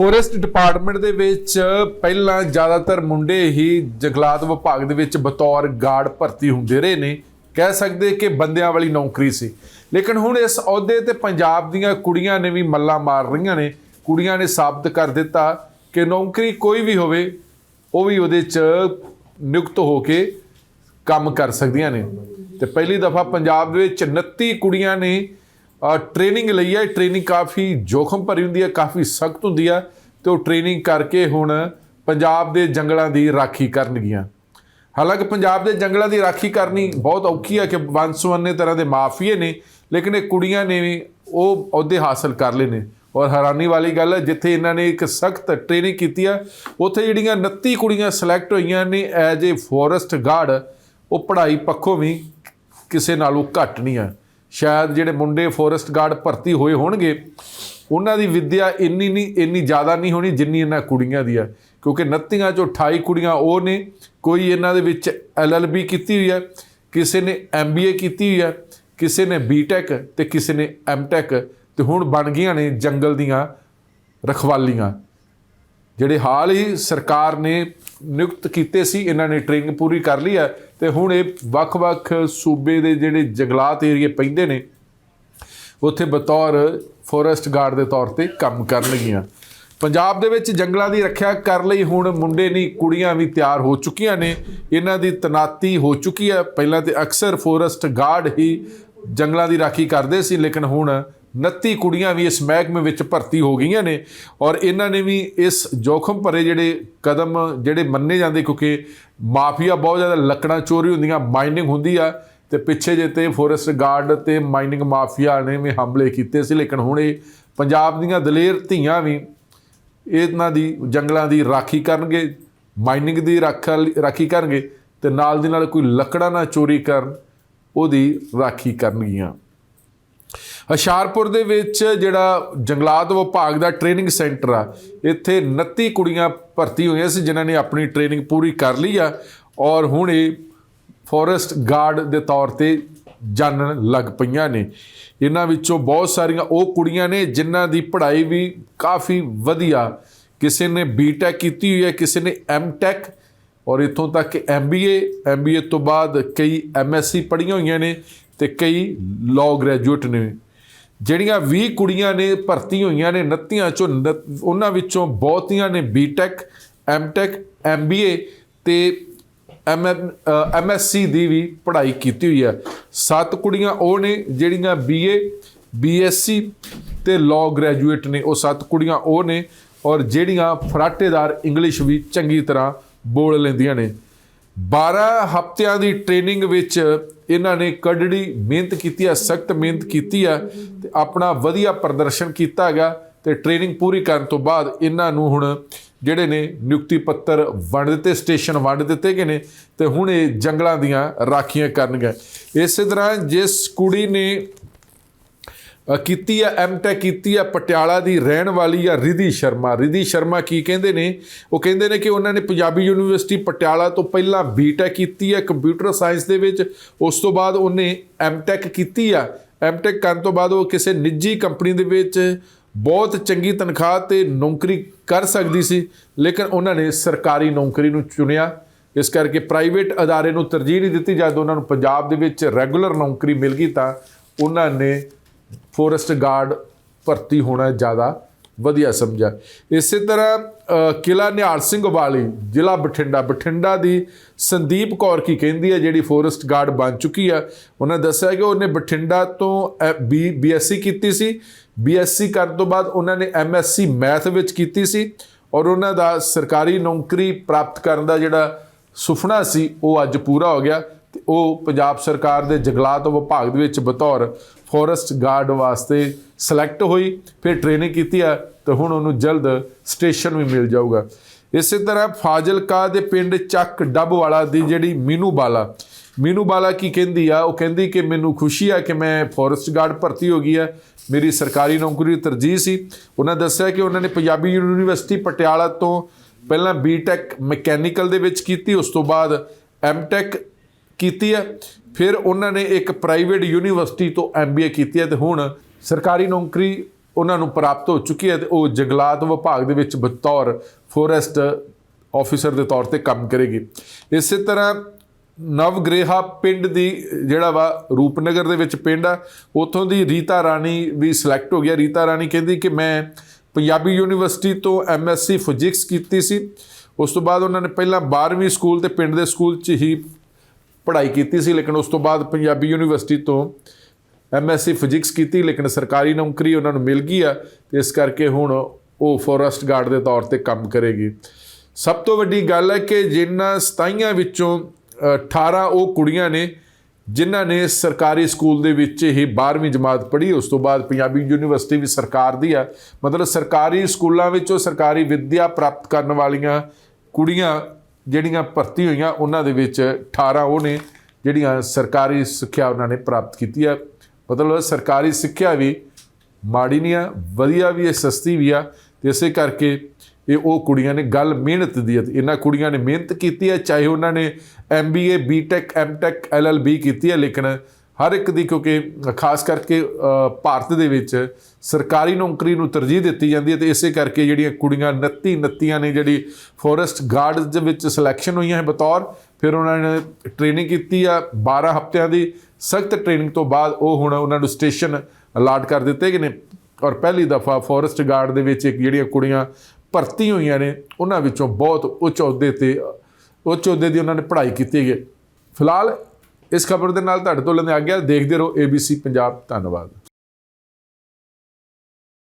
Forest department ਦੇ ਵਿੱਚ ਪਹਿਲਾਂ ਜ਼ਿਆਦਾਤਰ ਮੁੰਡੇ ਹੀ ਜੰਗਲਾਤ ਵਿਭਾਗ ਦੇ ਵਿੱਚ ਬਤੌਰ ਗਾਰਡ ਭਰਤੀ ਹੁੰਦੇ ਰਹੇ ਨੇ। ਕਹਿ ਸਕਦੇ ਕਿ ਬੰਦਿਆਂ ਵਾਲੀ ਨੌਕਰੀ ਸੀ। ਲੇਕਿਨ ਹੁਣ ਇਸ ਅਹੁਦੇ ਤੇ ਪੰਜਾਬ ਦੀਆਂ ਕੁੜੀਆਂ ਨੇ ਵੀ ਮੱਲਾ ਮਾਰ ਰਹੀਆਂ ਨੇ। ਕੁੜੀਆਂ ਨੇ ਸਾਬਤ ਕਰ ਦਿੱਤਾ ਕਿ ਨੌਕਰੀ ਕੋਈ ਵੀ ਹੋਵੇ, ਉਹ ਵੀ ਉਹਦੇ 'ਚ ਨਿਯੁਕਤ ਹੋ ਕੇ ਕੰਮ ਕਰ ਸਕਦੀਆਂ ਨੇ। ਤੇ ਪਹਿਲੀ ਦਫਾ ਪੰਜਾਬ ਦੇ ਵਿੱਚ 29 ਕੁੜੀਆਂ ਨੇ ਟ੍ਰੇਨਿੰਗ ਲਈ ਹੈ ਟ੍ਰੇਨਿੰਗ ਕਾਫੀ ਜੋਖਮ ਭਰੀ ਹੁੰਦੀ ਹੈ, ਕਾਫੀ ਸਖਤ ਹੁੰਦੀ ਹੈ ਤੇ ਉਹ ਟ੍ਰੇਨਿੰਗ ਕਰਕੇ ਹੁਣ ਪੰਜਾਬ ਦੇ ਜੰਗਲਾਂ ਦੀ ਰਾਖੀ ਕਰਨਗੀਆਂ। ਹਾਲਾਂਕਿ ਪੰਜਾਬ ਦੇ ਜੰਗਲਾਂ ਦੀ ਰਾਖੀ ਕਰਨੀ ਬਹੁਤ ਔਖੀ ਹੈ ਕਿ ਵੰਸਵੰਨੇ ਤਰ੍ਹਾਂ ਦੇ ਮਾਫੀਏ ਨੇ, ਲੇਕਿਨ ਇਹ ਕੁੜੀਆਂ ਨੇ ਵੀ ਉਹ ਅਹੁਦੇ ਹਾਸਲ ਕਰ ਲਏ ਨੇ। ਔਰ ਹੈਰਾਨੀ ਵਾਲੀ ਗੱਲ ਹੈ, ਜਿੱਥੇ ਇਹਨਾਂ ਨੇ ਇੱਕ ਸਖਤ ਟ੍ਰੇਨਿੰਗ ਕੀਤੀ ਆ ਉੱਥੇ ਜਿਹੜੀਆਂ 29 ਕੁੜੀਆਂ ਸਿਲੈਕਟ ਹੋਈਆਂ ਨੇ ਐਜ਼ ਏ ਫੋਰੈਸਟ ਗਾਰਡ ਉਹ ਪੜ੍ਹਾਈ ਪੱਖੋਂ ਵੀ ਕਿਸੇ ਨਾਲੋਂ ਘੱਟ ਨਹੀਂ ਆ ਸ਼ਾਇਦ ਜਿਹੜੇ ਮੁੰਡੇ ਫੋਰੈਸਟ ਗਾਰਡ ਭਰਤੀ ਹੋਏ ਹੋਣਗੇ, ਉਹਨਾਂ ਦੀ ਵਿੱਦਿਆ ਇੰਨੀ ਨਹੀਂ, ਇੰਨੀ ਜ਼ਿਆਦਾ ਨਹੀਂ ਹੋਣੀ ਜਿੰਨੀ ਇਹਨਾਂ ਕੁੜੀਆਂ ਦੀ ਹੈ। ਕਿਉਂਕਿ 29 ਚੋਂ 28 ਕੁੜੀਆਂ ਉਹ ਨੇ, ਕੋਈ ਇਹਨਾਂ ਦੇ ਵਿੱਚ ਐਲਐਲਬੀ ਕੀਤੀ ਹੋਈ ਹੈ, ਕਿਸੇ ਨੇ ਐਮਬੀਏ ਕੀਤੀ ਹੋਈ ਹੈ, ਕਿਸੇ ਨੇ ਬੀਟੈਕ ਤੇ ਕਿਸੇ ਨੇ ਐਮਟੈਕ ਤੇ ਹੁਣ ਬਣ ਗਈਆਂ ਨੇ ਜੰਗਲ ਦੀਆਂ ਰਖਵਾਲੀਆਂ। ਜਿਹੜੇ ਹਾਲ ਹੀ ਸਰਕਾਰ ਨੇ ਨਿਯੁਕਤ ਕੀਤੇ ਸੀ, ਇਹਨਾਂ ਨੇ ਟ੍ਰੇਨਿੰਗ ਪੂਰੀ ਕਰ ਲਈ ਹੈ ਤੇ ਹੁਣ ਇਹ ਵੱਖ-ਵੱਖ ਸੂਬੇ ਦੇ ਜਿਹੜੇ ਜੰਗਲਾਤ ਏਰੀਏ ਪੈਂਦੇ ਨੇ, ਉੱਥੇ ਬਤੌਰ ਫੋਰੈਸਟ ਗਾਰਡ ਦੇ ਤੌਰ ਤੇ ਕੰਮ ਕਰਨਗੀਆਂ। ਪੰਜਾਬ ਦੇ ਵਿੱਚ ਜੰਗਲਾਂ ਦੀ ਰੱਖਿਆ ਕਰ ਲਈ ਹੁਣ ਮੁੰਡੇ ਨਹੀਂ, ਕੁੜੀਆਂ ਵੀ ਤਿਆਰ ਹੋ ਚੁੱਕੀਆਂ ਨੇ। ਇਹਨਾਂ ਦੀ ਤਨਾਤੀ ਹੋ ਚੁੱਕੀ ਹੈ ਪਹਿਲਾਂ ਤੇ ਅਕਸਰ ਫੋਰੈਸਟ ਗਾਰਡ ਹੀ ਜੰਗਲਾਂ ਦੀ ਰਾਖੀ ਕਰਦੇ ਸੀ, ਲੇਕਿਨ ਹੁਣ 29 ਕੁੜੀਆਂ ਵੀ ਇਸ ਮਹਿਕਮੇ ਵਿੱਚ ਭਰਤੀ ਹੋ ਗਈਆਂ ਨੇ ਔਰ ਇਹਨਾਂ ਨੇ ਵੀ ਇਸ ਜੋਖਮ ਭਰੇ ਜਿਹੜੇ ਕਦਮ ਜਿਹੜੇ ਮੰਨੇ ਜਾਂਦੇ ਕਿਉਂਕਿ ਮਾਫੀਆ ਬਹੁਤ ਜ਼ਿਆਦਾ ਲੱਕੜਾਂ ਚੋਰੀ ਹੁੰਦੀਆਂ, ਮਾਈਨਿੰਗ ਹੁੰਦੀ ਆ ਤੇ ਪਿੱਛੇ ਜੇ ਤੇ ਫੋਰੈਸਟ ਗਾਰਡ ਤੇ ਮਾਈਨਿੰਗ ਮਾਫੀਆ ਨੇ ਵੀ ਹਮਲੇ ਕੀਤੇ ਸੀ, ਲੇਕਿਨ ਹੁਣ ਇਹ ਪੰਜਾਬ ਦੀਆਂ ਦਲੇਰ ਧੀਆਂ ਵੀ ਇਹਨਾਂ ਦੀ ਜੰਗਲਾਂ ਦੀ ਰਾਖੀ ਕਰਨਗੇ, ਮਾਈਨਿੰਗ ਦੀ ਰਾਖਾ- ਰਾਖੀ ਕਰਨਗੇ ਤੇ ਨਾਲ ਦੀ ਨਾਲ ਕੋਈ ਲੱਕੜਾਂ ਨਾ ਚੋਰੀ ਕਰਨ ਉਹਦੀ ਰਾਖੀ ਕਰਨਗੀਆਂ। ਹਸ਼ਾਰਪੁਰ ਦੇ ਵਿੱਚ ਜਿਹੜਾ ਜੰਗਲਾਤ ਵਿਭਾਗ ਦਾ ਟ੍ਰੇਨਿੰਗ ਸੈਂਟਰ ਆ, ਇੱਥੇ 29 ਕੁੜੀਆਂ ਭਰਤੀ ਹੋਈਆਂ ਸੀ, ਜਿਨ੍ਹਾਂ ਨੇ ਆਪਣੀ ਟ੍ਰੇਨਿੰਗ ਪੂਰੀ ਕਰ ਲਈ ਆ ਔਰ ਹੁਣ ਇਹ ਫੋਰੈਸਟ ਗਾਰਡ ਦੇ ਤੌਰ ਤੇ ਜਾਣਨ ਲੱਗ ਪਈਆਂ ਨੇ। ਇਹਨਾਂ ਵਿੱਚੋਂ ਬਹੁਤ ਸਾਰੀਆਂ ਉਹ ਕੁੜੀਆਂ ਨੇ ਜਿਨ੍ਹਾਂ ਦੀ ਪੜ੍ਹਾਈ ਵੀ ਕਾਫੀ ਵਧੀਆ। ਕਿਸੇ ਨੇ ਬੀਟੈਕ ਕੀਤੀ ਹੋਈ ਹੈ, ਕਿਸੇ ਨੇ ਐਮਟੈਕ ਔਰ ਇਥੋਂ ਤੱਕ ਕਿ ਐਮਬੀਏ ਐਮਬੀਏ ਤੋਂ ਬਾਅਦ ਕਈ ਐਮਐਸਸੀ ਪੜ੍ਹੀਆਂ ਹੋਈਆਂ ਨੇ ਤੇ ਕਈ ਲਾਅ ਗ੍ਰੈਜੂਏਟ ਨੇ। ਜਿਹੜੀਆਂ 20 ਕੁੜੀਆਂ ਨੇ ਭਰਤੀ ਹੋਈਆਂ ਨੇ 29 ਚੋਂ ਨ- ਉਹਨਾਂ ਵਿੱਚੋਂ ਬਹੁਤੀਆਂ ਨੇ B Tech M Tech MBA ਤੇ ਐਮਐਸਸੀ ਦੀ ਵੀ ਪੜ੍ਹਾਈ ਕੀਤੀ ਹੋਈ ਹੈ। ਸੱਤ ਕੁੜੀਆਂ ਉਹ ਨੇ ਜਿਹੜੀਆਂ ਬੀਏ ਬੀਐਸਸੀ ਤੇ ਲਾਅ ਗ੍ਰੈਜੂਏਟ ਨੇ, ਉਹ ਸੱਤ ਕੁੜੀਆਂ ਉਹ ਨੇ ਔਰ ਜਿਹੜੀਆਂ ਫਰਾਟੇਦਾਰ ਇੰਗਲਿਸ਼ ਵੀ ਚੰਗੀ ਤਰ੍ਹਾਂ ਬੋਲ ਲੈਂਦੀਆਂ ਨੇ। 12 ਹਫ਼ਤਿਆਂ ਦੀ ਟ੍ਰੇਨਿੰਗ ਵਿੱਚ ਇਹਨਾਂ ਨੇ ਕੱਢੜੀ ਮਿਹਨਤ ਕੀਤੀ ਹੈ ਸਖਤ ਮਿਹਨਤ ਕੀਤੀ ਹੈ ਤੇ ਆਪਣਾ ਵਧੀਆ ਪ੍ਰਦਰਸ਼ਨ ਕੀਤਾ ਹੈਗਾ ਤੇ ਟ੍ਰੇਨਿੰਗ ਪੂਰੀ ਕਰਨ ਤੋਂ ਬਾਅਦ ਇਹਨਾਂ ਨੂੰ ਹੁਣ ਜਿਹੜੇ ਨੇ ਨਿਯੁਕਤੀ ਪੱਤਰ ਵੰਡ ਦਿੱਤੇ ਸਟੇਸ਼ਨ ਵੰਡ ਦਿੱਤੇ ਗਏ ਨੇ ਤੇ ਹੁਣ ਇਹ ਜੰਗਲਾਂ ਦੀਆਂ ਰਾਖੀਆਂ ਕਰਨਗੇ। ਇਸੇ ਤਰ੍ਹਾਂ ਜਿਸ ਕੁੜੀ ਨੇ ਕੀਤੀ ਆ ਐਮਟੈਕ ਕੀਤੀ ਆ ਪਟਿਆਲਾ ਦੀ ਰਹਿਣ ਵਾਲੀ ਆ ਰਿਧੀ ਸ਼ਰਮਾ। ਰਿਧੀ ਸ਼ਰਮਾ ਕੀ ਕਹਿੰਦੇ ਨੇ? ਉਹ ਕਹਿੰਦੇ ਨੇ ਕਿ ਉਹਨਾਂ ਨੇ ਪੰਜਾਬੀ ਯੂਨੀਵਰਸਿਟੀ ਪਟਿਆਲਾ ਤੋਂ ਪਹਿਲਾਂ ਬੀਟੈਕ ਕੀਤੀ ਆ ਕੰਪਿਊਟਰ ਸਾਇੰਸ ਦੇ ਵਿੱਚ। ਉਸ ਤੋਂ ਬਾਅਦ ਉਹਨੇ ਐਮਟੈਕ ਕੀਤੀ ਆ। ਐਮਟੈਕ ਕਰਨ ਤੋਂ ਬਾਅਦ ਉਹ ਕਿਸੇ ਨਿੱਜੀ ਕੰਪਨੀ ਦੇ ਵਿੱਚ ਬਹੁਤ ਚੰਗੀ ਤਨਖਾਹ ਤੇ ਨੌਕਰੀ ਕਰ ਸਕਦੀ ਸੀ, ਲੇਕਿਨ ਉਹਨਾਂ ਨੇ ਸਰਕਾਰੀ ਨੌਕਰੀ ਨੂੰ ਚੁਣਿਆ। ਇਸ ਕਰਕੇ ਪ੍ਰਾਈਵੇਟ ਅਦਾਰੇ ਨੂੰ ਤਰਜੀਹ ਨਹੀਂ ਦਿੱਤੀ। ਜਦ ਉਹਨਾਂ ਨੂੰ ਪੰਜਾਬ ਦੇ ਵਿੱਚ ਰੈਗੂਲਰ ਨੌਕਰੀ ਮਿਲ ਗਈ ਤਾਂ ਉਹਨਾਂ ਨੇ ਫੋਰੈਸਟ ਗਾਰਡ ਭਰਤੀ ਹੋਣਾ ਜ਼ਿਆਦਾ ਵਧੀਆ ਸਮਝਿਆ। ਇਸੇ ਤਰ੍ਹਾਂ ਅ, ਕਿਲਾ ਨਿਹਾਲ ਸਿੰਘ ਵਾਲੀ ਜ਼ਿਲ੍ਹਾ ਬਠਿੰਡਾ। ਬਠਿੰਡਾ ਦੀ ਸੰਦੀਪ ਕੌਰ ਕੀ ਕਹਿੰਦੀ ਹੈ ਜਿਹੜੀ ਫੋਰੈਸਟ ਗਾਰਡ ਬਣ ਚੁੱਕੀ ਆ ਉਹਨਾਂ ਦੱਸਿਆ ਕਿ ਉਹਨੇ ਬਠਿੰਡਾ ਤੋਂ ਬੀ ਬੀਐਸਸੀ ਕੀਤੀ ਸੀ। ਬੀਐਸਸੀ ਕਰਨ ਤੋਂ ਬਾਅਦ ਉਹਨਾਂ ਨੇ ਐਮਐਸਸੀ ਮੈਥ ਵਿੱਚ ਕੀਤੀ ਸੀ ਔਰ ਉਹਨਾਂ ਦਾ ਸਰਕਾਰੀ ਨੌਕਰੀ ਪ੍ਰਾਪਤ ਕਰਨ ਦਾ ਜਿਹੜਾ ਸੁਪਨਾ ਸੀ ਉਹ ਅੱਜ ਪੂਰਾ ਹੋ ਗਿਆ। ਤੇ ਉਹ ਪੰਜਾਬ ਸਰਕਾਰ ਦੇ ਜੰਗਲਾਤ ਵਿਭਾਗ ਦੇ ਵਿੱਚ ਬਤੌਰ ਫੋਰੈਸਟ ਗਾਰਡ ਵਾਸਤੇ ਸਿਲੈਕਟ ਹੋਈ, ਫਿਰ ਟ੍ਰੇਨਿੰਗ ਕੀਤੀ ਆ, ਤੇ ਹੁਣ ਉਹਨੂੰ ਜਲਦ ਸਟੇਸ਼ਨ ਵੀ ਮਿਲ ਜਾਊਗਾ। ਇਸੇ ਤਰ੍ਹਾਂ ਫਾਜ਼ਿਲਕਾ ਦੇ ਪਿੰਡ ਚੱਕ ਡੱਬ ਵਾਲਾ ਦੀ ਜਿਹੜੀ ਮੀਨੂ ਬਾਲਾ ਮੀਨੂ ਬਾਲਾ ਕੀ ਕਹਿੰਦੀ ਆ? ਉਹ ਕਹਿੰਦੀ ਕਿ ਮੈਨੂੰ ਖੁਸ਼ੀ ਆ ਕਿ ਮੈਂ ਫੋਰੈਸਟ ਗਾਰਡ ਭਰਤੀ ਹੋ ਗਈ ਆ। ਮੇਰੀ ਸਰਕਾਰੀ ਨੌਕਰੀ ਦੀ ਤਰਜੀਹ ਸੀ। ਉਹਨਾਂ ਦੱਸਿਆ ਕਿ ਉਹਨਾਂ ਨੇ ਪੰਜਾਬੀ ਯੂਨੀਵਰਸਿਟੀ ਪਟਿਆਲਾ ਤੋਂ ਪਹਿਲਾਂ ਬੀਟੈਕ ਮਕੈਨੀਕਲ ਦੇ ਵਿੱਚ ਕੀਤੀ, ਉਸ ਤੋਂ ਬਾਅਦ ਐਮਟੈਕ ਕੀਤੀ ਹੈ। ਫਿਰ ਉਹਨਾਂ ਨੇ ਇੱਕ ਪ੍ਰਾਈਵੇਟ ਯੂਨੀਵਰਸਿਟੀ ਤੋਂ ਐਮਬੀਏ ਕੀਤੀ ਹੈ ਤੇ ਹੁਣ ਸਰਕਾਰੀ ਨੌਕਰੀ ਉਹਨਾਂ ਨੂੰ ਪ੍ਰਾਪਤ ਹੋ ਚੁੱਕੀ ਹੈ ਤੇ ਉਹ ਜੰਗਲਾਤ ਵਿਭਾਗ ਦੇ ਵਿੱਚ ਬਤੌਰ ਫੋਰੈਸਟ ਆਫੀਸਰ ਦੇ ਤੌਰ ਤੇ ਕੰਮ ਕਰੇਗੀ। ਇਸੇ ਤਰ੍ਹਾਂ ਨਵਗ੍ਰੇਹਾ ਪਿੰਡ ਦੀ ਜਿਹੜਾ ਵਾ ਰੂਪਨਗਰ ਦੇ ਵਿੱਚ ਪਿੰਡ ਆ, ਉਥੋਂ ਦੀ ਰੀਤਾ ਰਾਣੀ ਵੀ ਸਿਲੈਕਟ ਹੋ ਗਿਆ। ਰੀਤਾ ਰਾਣੀ ਕਹਿੰਦੀ ਕਿ ਮੈਂ ਪੰਜਾਬੀ ਯੂਨੀਵਰਸਿਟੀ ਤੋਂ ਐਮਐਸਸੀ ਫਿਜ਼ਿਕਸ ਕੀਤੀ ਸੀ। ਉਸ ਤੋਂ ਬਾਅਦ ਉਹਨਾਂ ਨੇ ਪਹਿਲਾਂ 12ਵੀਂ ਸਕੂਲ ਤੇ ਪਿੰਡ ਦੇ ਸਕੂਲ 'ਚ ਹੀ ਪੜ੍ਹਾਈ ਕੀਤੀ ਸੀ ਲੇਕਿਨ ਉਸ ਤੋਂ ਬਾਅਦ ਪੰਜਾਬੀ ਯੂਨੀਵਰਸਿਟੀ ਤੋਂ ਐਮਐਸਸੀ ਫਿਜ਼ਿਕਸ ਕੀਤੀ ਲੇਕਿਨ ਸਰਕਾਰੀ ਨੌਕਰੀ ਉਹਨਾਂ ਨੂੰ ਮਿਲ ਗਈ ਆ ਤੇ ਇਸ ਕਰਕੇ ਹੁਣ ਉਹ ਫੋਰੈਸਟ ਗਾਰਡ ਦੇ ਤੌਰ ਤੇ ਕੰਮ ਕਰੇਗੀ। ਸਭ ਤੋਂ ਵੱਡੀ ਗੱਲ ਹੈ ਕਿ ਜਿਨ੍ਹਾਂ 27 ਵਿੱਚੋਂ ਅ, 18 ਉਹ ਕੁੜੀਆਂ ਨੇ ਜਿਨ੍ਹਾਂ ਨੇ ਸਰਕਾਰੀ ਸਕੂਲ ਦੇ ਵਿੱਚ ਹੀ 12ਵੀਂ ਜਮਾਤ ਪੜ੍ਹੀ ਉਸ ਤੋਂ ਬਾਅਦ ਪੰਜਾਬੀ ਯੂਨੀਵਰਸਿਟੀ ਵੀ ਸਰਕਾਰ ਦੀ ਆ। ਮਤਲਬ ਸਰਕਾਰੀ ਸਕੂਲਾਂ ਵਿੱਚੋਂ ਸਰਕਾਰੀ ਵਿੱਦਿਆ ਪ੍ਰਾਪਤ ਕਰਨ ਵਾਲੀਆਂ ਕੁੜੀਆਂ ਜਿਹੜੀਆਂ ਭਰਤੀ ਹੋਈਆਂ, ਉਹਨਾਂ ਦੇ ਵਿੱਚ 18 ਉਹ ਨੇ ਜਿਹੜੀਆਂ ਸਰਕਾਰੀ ਸਿੱਖਿਆ ਉਹਨਾਂ ਨੇ ਪ੍ਰਾਪਤ ਕੀਤੀ ਆ। ਮਤਲਬ ਸਰਕਾਰੀ ਸਿੱਖਿਆ ਵੀ ਮਾੜੀ ਨਹੀਂ ਆ, ਵਧੀਆ ਵੀ ਹੈ ਸਸਤੀ ਵੀ ਆ। ਤੇ ਇਸੇ ਕਰਕੇ ਇਹ ਉਹ ਕੁੜੀਆਂ ਨੇ ਗੱਲ ਮਿਹਨਤ ਦੀ ਹੈ ਤੇ ਇਹਨਾਂ ਕੁੜੀਆਂ ਨੇ ਮਿਹਨਤ ਕੀਤੀ ਹੈ ਚਾਹੇ ਉਹਨਾਂ ਨੇ ਐਮਬੀਏ ਬੀਟੈਕ ਐਮਟੈਕ ਐਲਐਲਬੀ ਕੀਤੀ ਹੈ ਲੇਕਿਨ ਹਰ ਇੱਕ ਦੀ, ਕਿਉਂਕਿ ਖਾਸ ਕਰਕੇ ਭਾਰਤ ਦੇ ਵਿੱਚ ਸਰਕਾਰੀ ਨੌਕਰੀ ਨੂੰ ਤਰਜੀਹ ਦਿੱਤੀ ਜਾਂਦੀ ਹੈ ਤੇ ਇਸੇ ਕਰਕੇ ਜਿਹੜੀਆਂ ਕੁੜੀਆਂ 29 29 ਨੇ, ਜਿਹੜੀ ਫੋਰੈਸਟ ਗਾਰਡਸ ਦੇ ਵਿੱਚ ਸਿਲੈਕਸ਼ਨ ਹੋਈਆਂ ਹੈ ਬਤੌਰ, ਫਿਰ ਉਹਨਾਂ ਨੇ ਟ੍ਰੇਨਿੰਗ ਕੀਤੀ ਆ 12 ਹਫ਼ਤਿਆਂ ਦੀ। ਸਖਤ ਟ੍ਰੇਨਿੰਗ ਤੋਂ ਬਾਅਦ ਉਹ ਹੁਣ ਉਹਨਾਂ ਨੂੰ ਸਟੇਸ਼ਨ ਅਲਾਟ ਕਰ ਦਿੱਤੇ ਗਏ ਨੇ। ਔਰ ਪਹਿਲੀ ਦਫਾ ਫੋਰੈਸਟ ਗਾਰਡ ਦੇ ਵਿੱਚ ਇੱਕ ਜਿਹੜੀਆਂ ਕੁੜੀਆਂ ਭਰਤੀ ਹੋਈਆਂ ਨੇ, ਉਹਨਾਂ ਵਿੱਚੋਂ ਬਹੁਤ ਉੱਚ ਅਹੁਦੇ ਤੇ, ਉੱਚ ਅਹੁਦੇ ਦੀ ਉਹਨਾਂ ਨੇ ਪੜ੍ਹਾਈ ਕੀਤੀ ਹੈ। ਫਿਲਹਾਲ ਇਸ ਖਬਰ ਦੇ ਨਾਲ ਤੁਹਾਡੇ ਤੋਂ ਲੈਂਦੇ ਆ ਗਿਆ ਦੇਖਦੇ ਰਹੋ ABC ਪੰਜਾਬ ਧੰਨਵਾਦ।